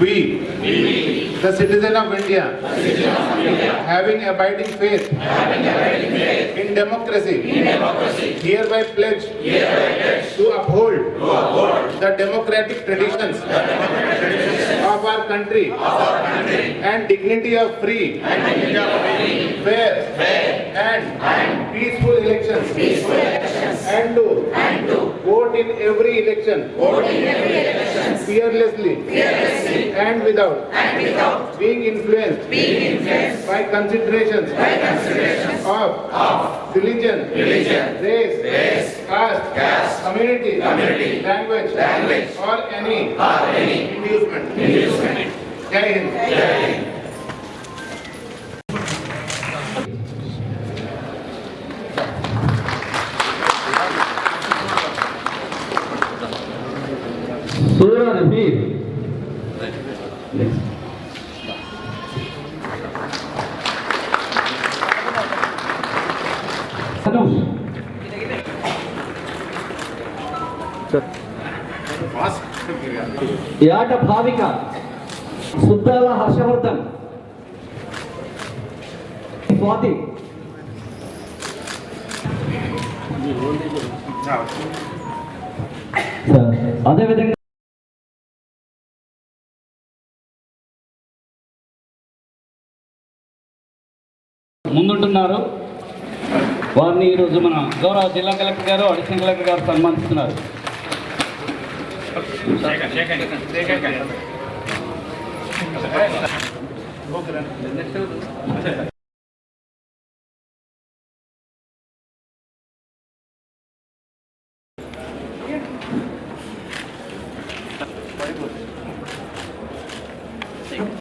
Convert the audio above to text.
We, the citizen of India, having abiding faith. In democracy, hereby pledge. To uphold the democratic traditions of our country and dignity of free, fair, and peaceful elections, and in every election. Vote in every election. Fearlessly. Fearlessly. And without. And without. Being influenced. Being influenced. By considerations. By considerations. Of. Of. Religion. Religion. Race. Race. Caste. Caste. Community. Community. Language. Language. Or any. Or any. Inducement. Inducement. Jai Hind. Jai Hind. యాట భావిక. సుద్దాల హర్షవర్ధన్. స్వాతి. అదేవిధంగా ముందుంటున్నారు. వారిని ఈరోజు మన గౌరవ జిల్లా collector గారు additional collector గారు సన్మానిస్తున్నారు. Next